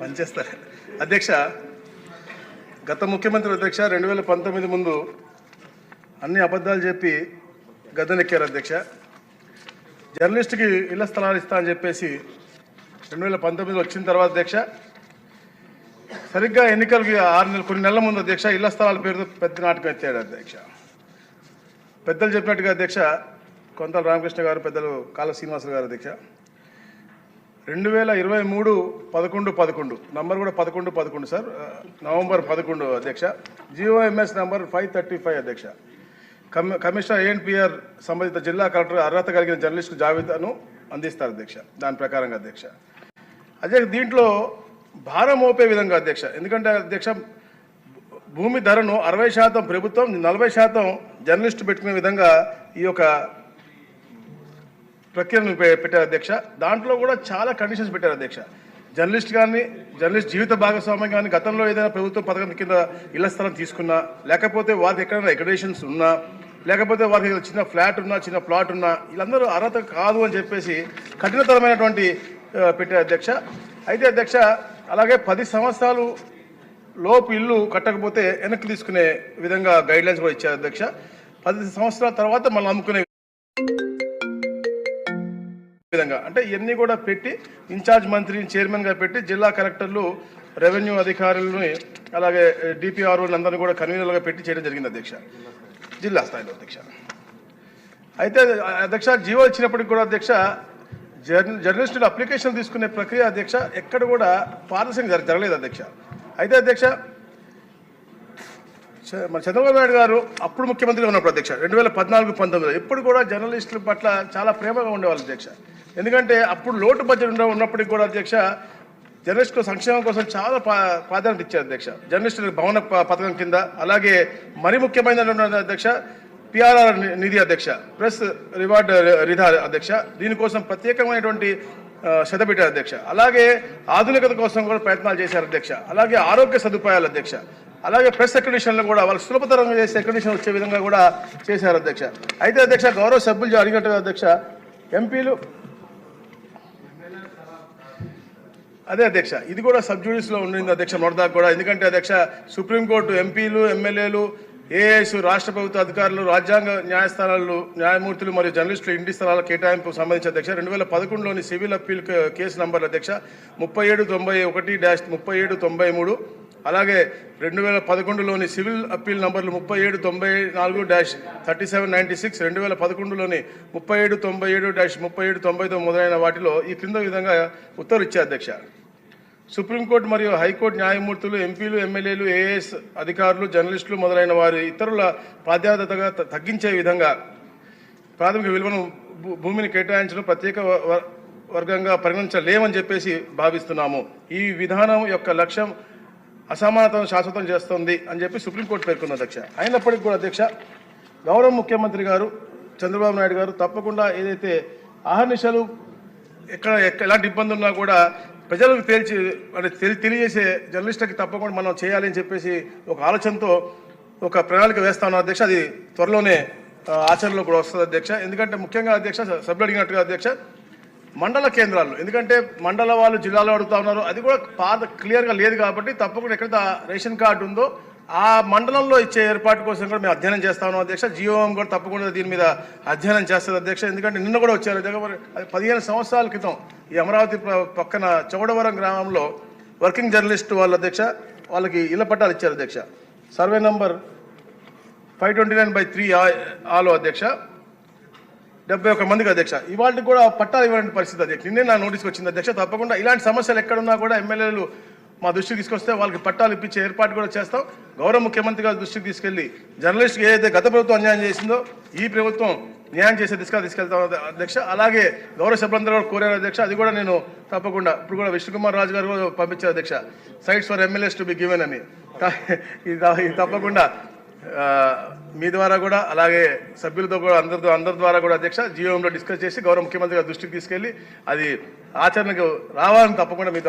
పనిచేస్తారు. అధ్యక్ష గత ముఖ్యమంత్రి అధ్యక్ష రెండు వేల పంతొమ్మిది ముందు అన్ని అబద్ధాలు చెప్పి గద్దెనెక్కారు అధ్యక్ష. జర్నలిస్ట్కి ఇళ్ళ స్థలాలు ఇస్తా అని చెప్పేసి రెండు వేల పంతొమ్మిది వచ్చిన తర్వాత అధ్యక్ష సరిగ్గా ఎన్నికలకి ఆరు నెలలు కొన్ని నెలల ముందు అధ్యక్ష ఇళ్ళ స్థలాల పేరుతో పెద్ద నాటకం ఎత్తాడు అధ్యక్ష. పెద్దలు చెప్పినట్టుగా అధ్యక్ష కొంత రామకృష్ణ గారు పెద్దలు కాళ శ్రీనివాసరావు గారు అధ్యక్ష. రెండు వేల ఇరవై మూడు పదకొండు పదకొండు. నంబర్ కూడా పదకొండు పదకొండు సార్ uh, నవంబర్ పదకొండు అధ్యక్ష. GOMS number five thirty five అధ్యక్ష. కమి కమిషనర్ ఏఎన్పిఆర్ సంబంధిత జిల్లా కలెక్టర్ అర్హత కలిగిన జర్నలిస్టు జాబితాను అందిస్తారు అధ్యక్ష. దాని ప్రకారంగా అధ్యక్ష. అదే దీంట్లో భారం మోపే విధంగా అధ్యక్ష. ఎందుకంటే అధ్యక్ష భూమి ధరను అరవై శాతం ప్రభుత్వం నలభై శాతం జర్నలిస్టు పెట్టుకునే విధంగా ఈ యొక్క ప్రక్రియను పెట్టారు అధ్యక్ష. దాంట్లో కూడా చాలా కండిషన్స్ పెట్టారు అధ్యక్ష. జర్నలిస్ట్ కానీ జర్నలిస్ట్ జీవిత భాగస్వామ్యం కానీ గతంలో ఏదైనా ప్రభుత్వ పథకం కింద ఇళ్ళ స్థలం తీసుకున్నా లేకపోతే వారికి ఎక్కడైనా ఎకడేషన్స్ ఉన్నా లేకపోతే వారికి చిన్న ఫ్లాట్ ఉన్నా చిన్న ప్లాట్ ఉన్నా వీళ్ళందరూ అర్హత కాదు అని చెప్పేసి కఠినతరమైనటువంటి పెట్టారు అధ్యక్ష. అయితే అధ్యక్ష అలాగే పది సంవత్సరాలు లోపు ఇల్లు కట్టకపోతే వెనక్కి తీసుకునే విధంగా గైడ్ లైన్స్ కూడా ఇచ్చారు అధ్యక్ష. పది సంవత్సరాల తర్వాత మళ్ళీ అమ్ముకునే విధంగా. అంటే ఇవన్నీ కూడా పెట్టి ఇన్ఛార్జ్ మంత్రిని చైర్మన్గా పెట్టి జిల్లా కలెక్టర్లు రెవెన్యూ అధికారులని అలాగే డిపిఆర్ఓని అందరినీ కూడా కన్వీనర్లుగా పెట్టి చేయడం జరిగింది అధ్యక్ష. జిల్లా స్థాయిలో అధ్యక్ష. అయితే అధ్యక్ష జీవో ఇచ్చినప్పటికి కూడా అధ్యక్ష జర్న జర్నలిస్టులు అప్లికేషన్ తీసుకునే ప్రక్రియ అధ్యక్ష ఎక్కడ కూడా పారదర్శకంగా జరగలేదు అధ్యక్ష. అయితే అధ్యక్ష మన చంద్రబాబు నాయుడు గారు అప్పుడు ముఖ్యమంత్రిగా ఉన్నప్పుడు అధ్యక్ష రెండు వేల పద్నాలుగు పంతొమ్మిదిలో ఎప్పుడు కూడా జర్నలిస్టుల పట్ల చాలా ప్రేమగా ఉండేవాళ్ళు అధ్యక్ష. ఎందుకంటే అప్పుడు లోటు బడ్జెట్ ఉన్నప్పటికి ఉన్నప్పటికీ కూడా అధ్యక్ష జర్నలిస్టుల సంక్షేమం కోసం చాలా ప్రాధాన్యత ఇచ్చారు అధ్యక్ష. జర్నలిస్టులకు భవన ప- పథకం కింద అలాగే మరి ముఖ్యమైన అధ్యక్ష పిఆర్ఆర్ నిధి అధ్యక్ష ప్రెస్ రివార్డ్ రిధా అధ్యక్ష దీనికోసం ప్రత్యేకమైనటువంటి శ్రద్ధ పెట్టారు అధ్యక్ష. అలాగే ఆధునికత కోసం కూడా ప్రయత్నాలు చేశారు అధ్యక్ష. అలాగే ఆరోగ్య సదుపాయాలు అధ్యక్ష. అలాగే ప్రెస్ అక్రిడిషన్లు కూడా వాళ్ళు సులభతరంగా చేసే అక్రిడిషన్ వచ్చే విధంగా కూడా చేశారు అధ్యక్ష. అయితే అధ్యక్ష గౌరవ సభ్యులు అడిగినట్టుగా అధ్యక్ష ఎంపీలు అదే అధ్యక్ష ఇది కూడా సబ్లో ఉండింది అధ్యక్ష మొదటిదాకా కూడా. ఎందుకంటే అధ్యక్ష సుప్రీంకోర్టు ఎంపీలు ఎమ్మెల్యేలు ఏఎస్ రాష్ట్ర ప్రభుత్వ అధికారులు రాజ్యాంగ న్యాయస్థానాలు న్యాయమూర్తులు మరియు జర్నలిస్టులు ఇంటి స్థలాల కేటాయింపు సంబంధించి అధ్యక్ష రెండు వేల పదకొండులోని సివిల్ అప్పీల్ కేసు నంబర్ అధ్యక్ష ముప్పై ఏడు తొంభై ఒకటి డాష్ ముప్పై ఏడు తొంభై మూడు అలాగే రెండు వేల పదకొండులోని సివిల్ అప్పీల్ నంబర్లు ముప్పై ఏడు తొంభై నాలుగు dash thirty seven ninety six రెండు వేల పదకొండులోని ముప్పై ఏడు తొంభై ఏడు డాష్ ముప్పై ఏడు తొంభై తొమ్మిది మొదలైన వాటిలో ఈ క్రింద విధంగా ఉత్తర్వు ఇచ్చారు అధ్యక్ష. సుప్రీంకోర్టు మరియు హైకోర్టు న్యాయమూర్తులు ఎంపీలు ఎమ్మెల్యేలు ఏఎస్ అధికారులు జర్నలిస్టులు మొదలైన వారి ఇతరుల ప్రాధాన్యతగా త- తగ్గించే విధంగా ప్రాథమిక విలువను భూ- భూమిని కేటాయించడం ప్రత్యేక వ- వర్గంగా పరిగణించలేమని చెప్పేసి భావిస్తున్నాము. ఈ విధానం యొక్క లక్ష్యం అసమానతను శాశ్వతం చేస్తుంది అని చెప్పి సుప్రీంకోర్టు పేర్కొన్న అధ్యక్ష. అయినప్పటికీ కూడా అధ్యక్ష గౌరవ ముఖ్యమంత్రి గారు చంద్రబాబు నాయుడు గారు తప్పకుండా ఏదైతే ఆహర్నిశలు ఎక్కడ ఎలాంటి ఇబ్బంది ఉన్నా కూడా ప్రజలకు తేల్చి అంటే తెలి తెలియజేసే జర్నలిస్టులకి తప్పకుండా మనం చేయాలి అని చెప్పేసి ఒక ఆలోచనతో ఒక ప్రణాళిక వేస్తాను అధ్యక్ష. అది త్వరలోనే ఆచరణలో కూడా వస్తుంది అధ్యక్ష. ఎందుకంటే ముఖ్యంగా అధ్యక్ష సభ్యులు అడిగినట్టుగా అధ్యక్ష మండల కేంద్రాలు. ఎందుకంటే మండల వాళ్ళు జిల్లాలో అడుగుతా ఉన్నారు. అది కూడా పాత క్లియర్గా లేదు కాబట్టి తప్పకుండా ఎక్కడ రేషన్ కార్డు ఉందో ఆ మండలంలో ఇచ్చే ఏర్పాటు కోసం కూడా మేము అధ్యయనం చేస్తా ఉన్నాం అధ్యక్ష. జియోఎం కూడా తప్పకుండా దీని మీద అధ్యయనం చేస్తుంది అధ్యక్ష. ఎందుకంటే నిన్న కూడా వచ్చారు అది పదిహేను సంవత్సరాల క్రితం ఈ అమరావతి పక్కన చౌడవరం గ్రామంలో వర్కింగ్ జర్నలిస్ట్ వాళ్ళ అధ్యక్ష వాళ్ళకి ఇళ్ళ పట్టాలు ఇచ్చారు అధ్యక్ష. Survey number five twenty nine by three ఆలో అధ్యక్ష. డెబ్బై ఒక్క మందికి అధ్యక్ష. ఇవాళకి కూడా పట్టాలు ఇవ్వడానికి పరిస్థితి అధ్యక్ష. నిన్నే నా నోటీస్కి వచ్చింది అధ్యక్ష. తప్పకుండా ఇలాంటి సమస్యలు ఎక్కడున్నా కూడా ఎమ్మెల్యేలు మా దృష్టికి తీసుకొస్తే వాళ్ళకి పట్టాలు ఇప్పించే ఏర్పాటు కూడా చేస్తాం. గౌరవ ముఖ్యమంత్రి గారి దృష్టికి తీసుకెళ్ళి జర్నలిస్ట్కి ఏదైతే గత ప్రభుత్వం అన్యాయం చేసిందో ఈ ప్రభుత్వం న్యాయం చేసే దిశగా తీసుకెళ్తాం అధ్యక్ష. అలాగే గౌరవ సభ్యులందరూ కూడా కోరారు అధ్యక్ష. అది కూడా నేను తప్పకుండా ఇప్పుడు కూడా విష్ణుకుమార్ రాజు గారు కూడా పంపించారు అధ్యక్ష. Sites for MLAs to be given అని. ఇది తప్పకుండా మీ ద్వారా కూడా అలాగే సభ్యులతో కూడా అందరితో అందరి ద్వారా కూడా అధ్యక్ష జీవోంలో డిస్కస్ చేసి గౌరవ ముఖ్యమంత్రి గారి దృష్టికి తీసుకెళ్ళి అది ఆచరణకు రావాలని తప్పకుండా మీ ద్వారా